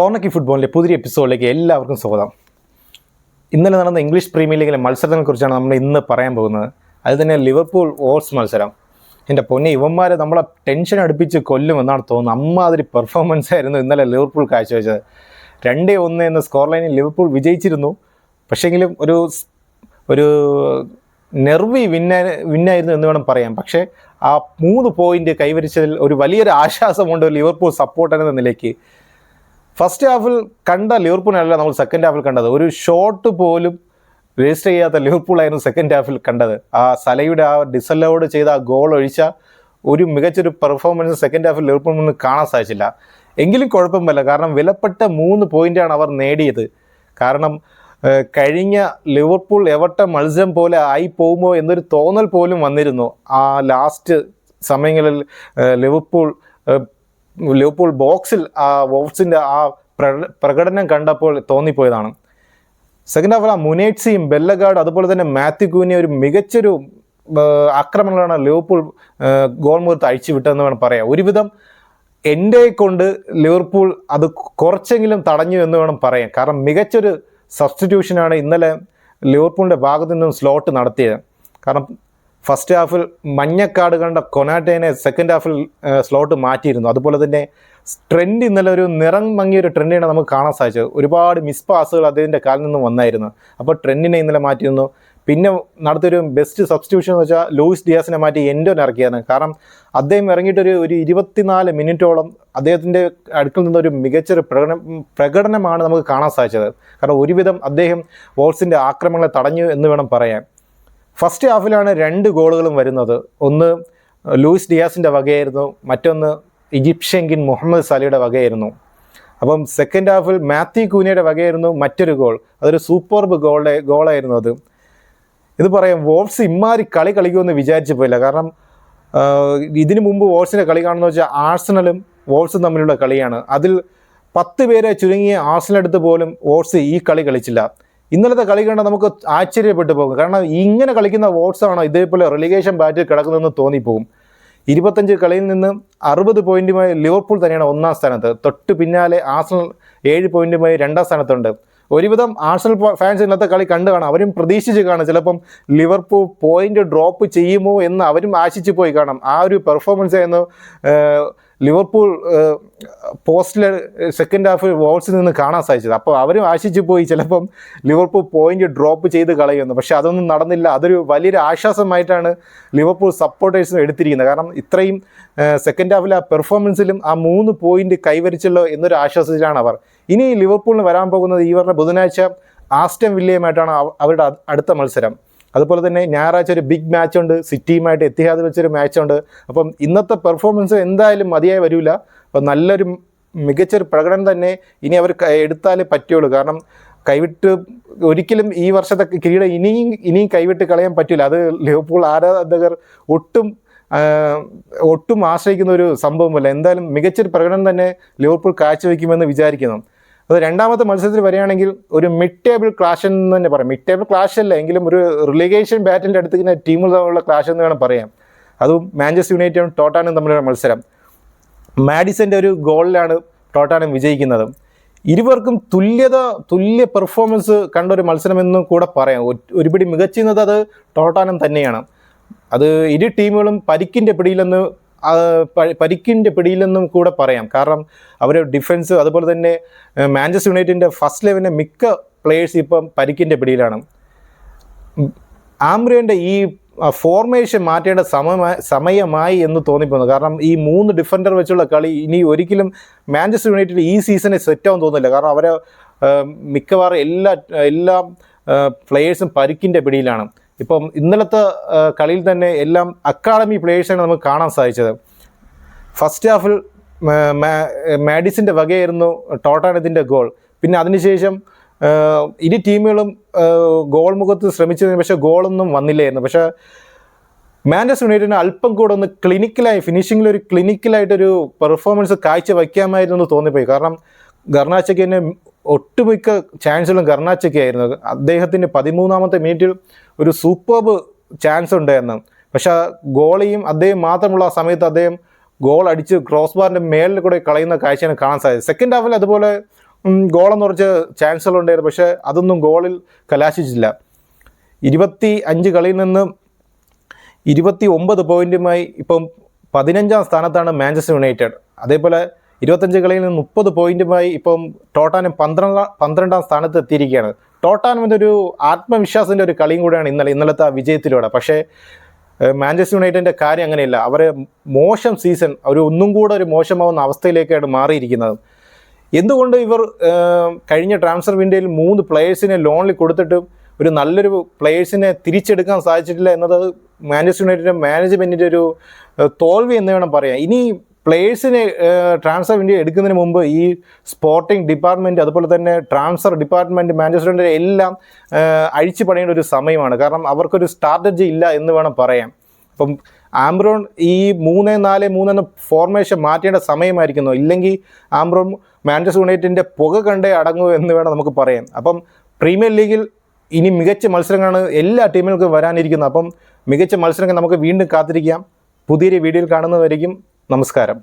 കോർണക്കി ഫുട്ബോളിന്റെ പുതിയ എപ്പിസോഡിലേക്ക് എല്ലാവർക്കും സ്വാഗതം. ഇന്നലെ നടന്ന ഇംഗ്ലീഷ് പ്രീമിയർ ലീഗിലെ മത്സരത്തിനെ കുറിച്ചാണ് നമ്മൾ ഇന്ന് പറയാൻ പോകുന്നത്. അത് തന്നെ ലിവർപൂൾ ഓൾസ് മത്സരം. എന്റെ പൊന്നെ ഇവന്മാരെ നമ്മളെ ടെൻഷൻ അടുപ്പിച്ച് കൊല്ലുമെന്നാണ് തോന്നുന്നത്. അമ്മാതിരി പെർഫോമൻസ് ആയിരുന്നു ഇന്നലെ ലിവർപൂൾ കാഴ്ചവെച്ചത്. രണ്ടേ ഒന്ന് എന്ന സ്കോർ ലൈനിൽ ലിവർപൂൾ വിജയിച്ചിരുന്നു. പക്ഷേങ്കിലും ഒരു ഒരു നെർവി വിന്ന വിന്നായിരുന്നു എന്ന് വേണം പറയാം പക്ഷേ ആ മൂന്ന് പോയിന്റ് കൈവരിച്ചതിൽ ഒരു വലിയൊരു ആശ്വാസമുണ്ട് ലിവർപൂൾ സപ്പോർട്ടർ എന്ന നിലയ്ക്ക്. ഫസ്റ്റ് ഹാഫിൽ കണ്ട ലിവർപൂളിനല്ല നമ്മൾ സെക്കൻഡ് ഹാഫിൽ കണ്ടത്. ഒരു ഷോട്ട് പോലും രജിസ്റ്റർ ചെയ്യാത്ത ലിവർപൂളായിരുന്നു സെക്കൻഡ് ഹാഫിൽ കണ്ടത്. ആ സലയുടെ ആ ഡിസലോഡ് ചെയ്ത ആ ഗോൾ ഒഴിച്ച ഒരു മികച്ചൊരു പെർഫോമൻസ് സെക്കൻഡ് ഹാഫിൽ ലിവർപൂളിൽ നിന്ന് കാണാൻ സാധിച്ചില്ല. എങ്കിലും കുഴപ്പമില്ല കാരണം വിലപ്പെട്ട മൂന്ന് പോയിന്റാണ് അവർ നേടിയത്. കാരണം കഴിഞ്ഞ ലിവർപൂൾ എവട്ട മത്സരം പോലെ ആയി പോകുമോ എന്നൊരു തോന്നൽ പോലും വന്നിരുന്നു. ആ ലാസ്റ്റ് സമയങ്ങളിൽ ലിവർപൂൾ ലിവർപൂൾ ബോക്സിൽ ആ വോട്സിന്റെ ആ പ്രക- പ്രകടനം കണ്ടപ്പോൾ തോന്നിപ്പോയതാണ്. സെക്കൻഡ് ഹാഫിൽ ആ മുനേറ്റ്സിയും ബെല്ലഗാർഡ് അതുപോലെ തന്നെ മാത്യു കൂനി ഒരു മികച്ചൊരു ആക്രമണങ്ങളാണ് ലിവർപൂൾ ഗോൾ മുഖത്ത് അഴിച്ചു വിട്ടതെന്ന് വേണം പറയാം ഒരുവിധം എന്റെ കൊണ്ട് ലിവർപൂൾ അത് കുറച്ചെങ്കിലും തടഞ്ഞു എന്ന് വേണം പറയാം കാരണം മികച്ചൊരു സബ്സ്റ്റിറ്റ്യൂഷനാണ് ഇന്നലെ ലിവർപൂളിന്റെ ഭാഗത്തു നിന്നും സ്ലോട്ട് നടത്തിയത്. കാരണം ഫസ്റ്റ് ഹാഫിൽ മഞ്ഞക്കാട് കണ്ട കൊനാറ്റേനെ സെക്കൻഡ് ഹാഫിൽ സ്ലോട്ട് മാറ്റിയിരുന്നു. അതുപോലെ തന്നെ ട്രെൻഡ് ഇന്നലെ ഒരു നിറം മങ്ങിയ ഒരു ട്രെൻഡിനെ നമുക്ക് കാണാൻ സാധിച്ചത്. ഒരുപാട് മിസ് പാസുകൾ അദ്ദേഹത്തിന്റെ കാലിൽ നിന്ന് വന്നായിരുന്നു. അപ്പോൾ ട്രെൻഡിനെ ഇന്നലെ മാറ്റിയിരുന്നു. പിന്നെ നടത്തിയൊരു ബെസ്റ്റ് സബ്സ്റ്റിറ്റ്യൂഷൻ എന്ന് വെച്ചാൽ ലൂയിസ് ഡിയാസിനെ മാറ്റി എൻഡോനെ ഇറക്കിയാണ് കാരണം അദ്ദേഹം ഇറങ്ങിയിട്ടൊരു ഒരു ഇരുപത്തിനാല് മിനിറ്റോളം അദ്ദേഹത്തിന്റെ അടുക്കിൽ നിന്നൊരു മികച്ചൊരു പ്രകടനം പ്രകടനമാണ് നമുക്ക് കാണാൻ സാധിച്ചത്. കാരണം ഒരുവിധം അദ്ദേഹം വോൾസിന്റെ ആക്രമണങ്ങളെ തടഞ്ഞു എന്ന് വേണം പറയാൻ. ഫസ്റ്റ് ഹാഫിലാണ് രണ്ട് ഗോളുകളും വരുന്നത്. ഒന്ന് ലൂയിസ് ഡിയാസിന്റെ വകയായിരുന്നു. മറ്റൊന്ന് ഈജിപ്ഷ്യൻ മുഹമ്മദ് സാലിയുടെ വകയായിരുന്നു. അപ്പം സെക്കൻഡ് ഹാഫിൽ മാത്യു കൂനിയുടെ വകയായിരുന്നു മറ്റൊരു ഗോൾ. അതൊരു സൂപ്പർബ് ഗോളുടെ ഗോളായിരുന്നു അത്. ഇത് പറയാം വോൾസ് ഇമ്മാരി കളി കളിക്കുമെന്ന് വിചാരിച്ചു പോയില്ല. കാരണം ഇതിനു മുമ്പ് വോൾസിന്റെ കളി കാണുന്ന വെച്ചാൽ ആഴ്സണലും വോൾസും തമ്മിലുള്ള കളിയാണ്. അതിൽ പത്ത് പേരെ ചുരുങ്ങിയ ആഴ്സണലെടുത്ത് പോലും വോൾസ് ഈ കളി കളിച്ചില്ല. ഇന്നലത്തെ കളി കണ്ട നമുക്ക് ആശ്ചര്യപ്പെട്ടു പോകും. കാരണം ഇങ്ങനെ കളിക്കുന്ന വോട്ട്സാണോ ഇതേപോലെ റിലിഗേഷൻ ബാറ്റിൽ കിടക്കുന്നതെന്ന് തോന്നിപ്പോകും. ഇരുപത്തഞ്ച് കളിയിൽ നിന്ന് അറുപത് പോയിന്റുമായി ലിവർപൂൾ തന്നെയാണ് ഒന്നാം സ്ഥാനത്ത്. തൊട്ട് പിന്നാലെ ആഴ്സണൽ ഏഴ് പോയിന്റുമായി രണ്ടാം സ്ഥാനത്തുണ്ട്. ഒരുവിധം ആഴ്സണൽ ഫാൻസ് ഇന്നത്തെ കളി കണ്ടു കാണാം. അവരും പ്രതീക്ഷിച്ച് കാണും. ചിലപ്പം ലിവർപൂൾ പോയിന്റ് ഡ്രോപ്പ് ചെയ്യുമോ എന്ന് അവരും ആശിച്ചു പോയി കാണാം. ആ ഒരു പെർഫോമൻസ് ആയിരുന്നു ലിവർപൂൾ പോസ്റ്റിലെ സെക്കൻഡ് ഹാഫ് വോൾസിൽ നിന്ന് കാണാൻ സാധിച്ചത്. അപ്പോൾ അവരും ആശിച്ചു പോയി. ചിലപ്പം ലിവർപൂൾ പോയിന്റ് ഡ്രോപ്പ് ചെയ്ത് കളയുന്നു. പക്ഷെ അതൊന്നും നടന്നില്ല. അതൊരു വലിയൊരു ആശ്വാസമായിട്ടാണ് ലിവർപൂൾ സപ്പോർട്ടേഴ്സ് എടുത്തിരിക്കുന്നത്. കാരണം ഇത്രയും സെക്കൻഡ് ഹാഫിലെ ആ പെർഫോമൻസിലും ആ മൂന്ന് പോയിന്റ് കൈവരിച്ചല്ലോ എന്നൊരു ആശ്വാസത്തിലാണ് അവർ. ഇനി ലിവർപൂളിന് വരാൻ പോകുന്നത് പറഞ്ഞ ബുധനാഴ്ച ആസ്റ്റം വില്ലയുമായിട്ടാണ് അവരുടെ അടുത്ത മത്സരം. അതുപോലെ തന്നെ ഞായറാഴ്ച ഒരു ബിഗ് മാച്ച് ഉണ്ട്. സിറ്റിയുമായിട്ട് എത്തിഹാദിൽ വെച്ചൊരു മാച്ച് ഉണ്ട്. അപ്പം ഇന്നത്തെ പെർഫോമൻസ് എന്തായാലും മതിയായി വരില്ല അപ്പം നല്ലൊരു മികച്ചൊരു പ്രകടനം തന്നെ ഇനി അവർ എടുത്താലേ പറ്റുള്ളൂ. കാരണം കൈവിട്ട് ഒരിക്കലും ഈ വർഷത്തെ കിരീടം ഇനിയും ഇനിയും കൈവിട്ട് കളയാൻ പറ്റില്ല അത് ലിവർപൂൾ ആരാധകർ ഒട്ടും ഒട്ടും ആശ്രയിക്കുന്ന ഒരു സംഭവമല്ല. എന്തായാലും മികച്ചൊരു പ്രകടനം തന്നെ ലിവർപൂൾ കാഴ്ചവെക്കുമെന്ന് വിചാരിക്കുന്നു. അത് രണ്ടാമത്തെ മത്സരത്തിൽ വരികയാണെങ്കിൽ ഒരു മിഡ് ടേബിൾ ക്ലാഷ് എന്ന് തന്നെ പറയാം. മിഡ് ടേബിൾ ക്ലാഷ് അല്ല എങ്കിലും ഒരു റിലിഗേഷൻ ബാറ്റിന്റെ അടുത്തിരിക്കുന്ന ടീമുകൾ തമ്മിലുള്ള ക്ലാഷ് എന്ന് വേണം പറയാം. അതും മാഞ്ചസ്റ്റർ യുണൈറ്റഡും ടോട്ടാനും തമ്മിലുള്ള മത്സരം. മാഡിസന്റെ ഒരു ഗോളിലാണ് ടോട്ടാനും വിജയിക്കുന്നത്. ഇരുവർക്കും തുല്യത തുല്യ പെർഫോമൻസ് കണ്ട ഒരു മത്സരമെന്നും കൂടെ പറയാം. ഒരുപടി മികച്ചുന്നത് അത് ടോട്ടാനും തന്നെയാണ്. അത് ഇരു ടീമുകളും പരിക്കിന്റെ പിടിയിലെന്ന് പരിക്കിന്റെ പിടിയിലെന്നും കൂടെ പറയാം. കാരണം അവർ ഡിഫൻസ് അതുപോലെ തന്നെ മാഞ്ചസ്റ്റർ യുണൈറ്റഡിന്റെ ഫസ്റ്റ് ലെവലിന്റെ മിക്ക പ്ലേയേഴ്സ് ഇപ്പം പരിക്കിന്റെ പിടിയിലാണ്. ആംബ്രിയന്റെ ഈ ഫോർമേഷൻ മാറ്റേണ്ട സമയമായി സമയമായി എന്ന് തോന്നിപ്പോന്നു. കാരണം ഈ മൂന്ന് ഡിഫൻഡർ വെച്ചുള്ള കളി ഇനി ഒരിക്കലും മാഞ്ചസ്റ്റർ യുണൈറ്റഡ് ഈ സീസണിൽ സെറ്റാവും തോന്നുന്നില്ല കാരണം അവരെ മിക്കവാറും എല്ലാ എല്ലാ പ്ലെയേഴ്സും പരിക്കിന്റെ പിടിയിലാണ്. ഇപ്പം ഇന്നലത്തെ കളിയിൽ തന്നെ എല്ലാം അക്കാഡമി പ്ലേയേഴ്സാണ് നമുക്ക് കാണാൻ സാധിച്ചത്. ഫസ്റ്റ് ഹാഫിൽ മാഡിസിന്റെ വകയായിരുന്നു ടോട്ടാനത്തിന്റെ ഗോൾ പിന്നെ അതിനുശേഷം ഇരു ടീമുകളും ഗോൾ മുഖത്ത് ശ്രമിച്ചതിന് പക്ഷേ ഗോളൊന്നും വന്നില്ലായിരുന്നു. പക്ഷേ മാഞ്ചസ്റ്റർ യുണൈറ്റഡിന് അല്പം കൂടെ ഒന്ന് ക്ലിനിക്കലായി ഫിനിഷിങ്ങിൽ ഒരു ക്ലിനിക്കലായിട്ടൊരു പെർഫോമൻസ് കാഴ്ച വയ്ക്കാമായിരുന്നു എന്ന് തോന്നിപ്പോയി. കാരണം ഗർണാച്ചയ്ക്ക് തന്നെ ഒട്ടുമിക്ക ചാൻസുകളും ഗർണാച്ചയ്ക്കായിരുന്നു. അദ്ദേഹത്തിന്റെ പതിമൂന്നാമത്തെ മിനിറ്റിൽ ഒരു സൂപ്പർബ് ചാൻസ് ഉണ്ടായിരുന്നു പക്ഷേ ഗോളിയും അദ്ദേഹം മാത്രമുള്ള ആ സമയത്ത് അദ്ദേഹം ഗോൾ അടിച്ച് ക്രോസ് ബാറിന്റെ മേലിൽ കൂടെ കളയുന്ന കാഴ്ചയാണ് കാണാൻ സാധിച്ചത്. സെക്കൻഡ് ഹാഫിൽ അതുപോലെ ഗോളെന്ന് കുറച്ച് ചാൻസുകളുണ്ടായിരുന്നു പക്ഷേ അതൊന്നും ഗോളിൽ കലാശിച്ചില്ല. ഇരുപത്തി അഞ്ച് കളിയിൽ നിന്ന് ഇരുപത്തി ഒമ്പത് പോയിന്റുമായി ഇപ്പം പതിനഞ്ചാം സ്ഥാനത്താണ് മാഞ്ചസ്റ്റർ യുണൈറ്റഡ് അതേപോലെ ഇരുപത്തഞ്ച് കളിയിൽ നിന്ന് മുപ്പത് പോയിന്റുമായി ഇപ്പം ടോട്ടാനം പന്ത്രണ്ടാം പന്ത്രണ്ടാം സ്ഥാനത്ത് എത്തിയിരിക്കുകയാണ്. ടോട്ടാനമിന്റെ ഒരു ആത്മവിശ്വാസത്തിന്റെ ഒരു കളിയും കൂടെയാണ് ഇന്നലെ ഇന്നലത്തെ ആ വിജയത്തിലൂടെ. പക്ഷേ മാഞ്ചസ്റ്റർ യുണൈറ്റഡിന്റെ കാര്യം അങ്ങനെയല്ല. അവർ മോശം സീസൺ ഒരു ഒന്നും കൂടെ ഒരു മോശമാവുന്ന അവസ്ഥയിലേക്കാണ് മാറിയിരിക്കുന്നത്. എന്തുകൊണ്ട് ഇവർ കഴിഞ്ഞ ട്രാൻസ്ഫർ വിൻഡോയിൽ മൂന്ന് പ്ലേയേഴ്സിനെ ലോണിൽ കൊടുത്തിട്ടും ഒരു നല്ലൊരു പ്ലേയേഴ്സിനെ തിരിച്ചെടുക്കാൻ സാധിച്ചിട്ടില്ല എന്നത് മാഞ്ചസ്റ്റർ യുണൈറ്റഡിന്റെ മാനേജ്മെന്റിന്റെ ഒരു തോൽവി എന്ന് വേണം പറയാം ഇനി പ്ലേയേഴ്സിനെ ട്രാൻസ്ഫർ ഇന്ത്യ എടുക്കുന്നതിന് മുമ്പ് ഈ സ്പോർട്ടിംഗ് ഡിപ്പാർട്ട്മെന്റ് അതുപോലെ തന്നെ ട്രാൻസ്ഫർ ഡിപ്പാർട്ട്മെന്റ് മാഞ്ചസ്റ്റർ യുണൈറ്റഡ് എല്ലാം അഴിച്ചു പണിയേണ്ട ഒരു സമയമാണ്. കാരണം അവർക്കൊരു സ്ട്രാറ്റജി ഇല്ല എന്ന് വേണം പറയാം അപ്പം ആംബ്രോൺ ഈ മൂന്ന് നാല് മൂന്നെന്ന ഫോർമേഷൻ മാറ്റേണ്ട സമയമായിരിക്കുന്നു. ഇല്ലെങ്കിൽ ആംബ്രോൺ മാഞ്ചസ്റ്റർ യുണൈറ്റഡിന്റെ പുക കണ്ടേ അടങ്ങൂ എന്ന് വേണം നമുക്ക് പറയാം അപ്പം പ്രീമിയർ ലീഗിൽ ഇനി മികച്ച മത്സരങ്ങളാണ് എല്ലാ ടീമുകൾക്കും വരാനിരിക്കുന്നത്. അപ്പം മികച്ച മത്സരങ്ങൾ നമുക്ക് വീണ്ടും കാത്തിരിക്കാം. പുതിയൊരു വീഡിയോയിൽ കാണുന്നതായിരിക്കും നമസ്കാരം.